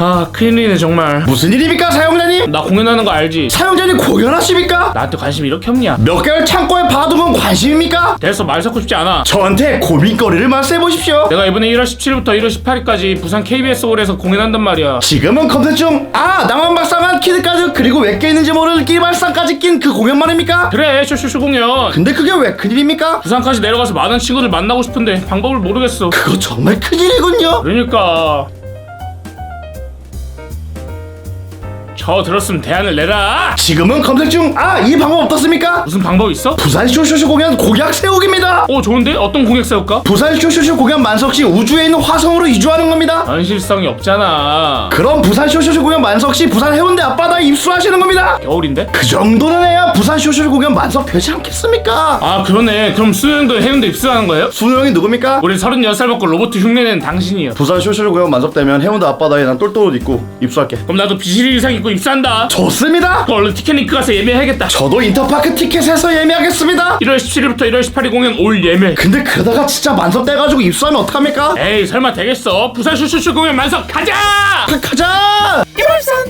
아 큰일이네 정말 무슨 일입니까 사용자님? 나 공연하는 거 알지? 사용자님 공연하십니까? 나한테 관심 이렇게 없냐 몇 개월 창고에 봐두면 관심입니까? 됐어 말 섞고 싶지 않아 저한테 고민거리를 말씀해보십시오 내가 이번에 1월 17일부터 1월 18일까지 부산 KBS 홀에서 공연한단 말이야 지금은 검색 중. 아, 나만 발상한 키드까지 그리고 왜 껴있는지 모르는 끼발상까지 낀 그 공연 말입니까? 그래 쇼쇼쇼 공연 근데 그게 왜 큰일입니까? 부산까지 내려가서 많은 친구들 만나고 싶은데 방법을 모르겠어 그거 정말 큰일이군요. 그러니까 저 들었으면 대안을 내라 지금은 검색 중. 아, 이 방법 어떻습니까? 무슨 방법 있어? 부산 쇼쇼쇼 공연 공약 세우기입니다. 오 좋은데? 어떤 공약 세울까? 부산 쇼쇼쇼 공연 만석 시 우주에 있는 화성으로 이주하는 겁니다. 현실성이 없잖아 그럼 부산 쇼쇼쇼 공연 만석 시 부산 해운대 앞바다에 입수하시는 겁니다. 겨울인데? 그 정도는 해야 부산 쇼쇼쇼 공연 만석 되지 않겠습니까? 아 그러네 그럼 수능도 해운대 입수하는 거예요? 수능이 누굽니까? 우리 36살 먹고 로봇 흉내낸 당신이요 부산 쇼쇼쇼 공연 만석되면 해운대 앞바다에 난 똘똘 옷 입고 입수할게. 그럼 나도 비실이 의상 입고 입수한다 좋습니다. 그 얼른 티켓 링크 가서 예매해야겠다 저도 인터파크 티켓에서 예매하겠습니다. 1월 17일부터 1월 18일 공연 올 예매 근데 그러다가 진짜 만석 떼가지고 입수하면 어떡합니까? 에이 설마 되겠어 부산 슈슈슈 공연 만석 가자 가- 가자!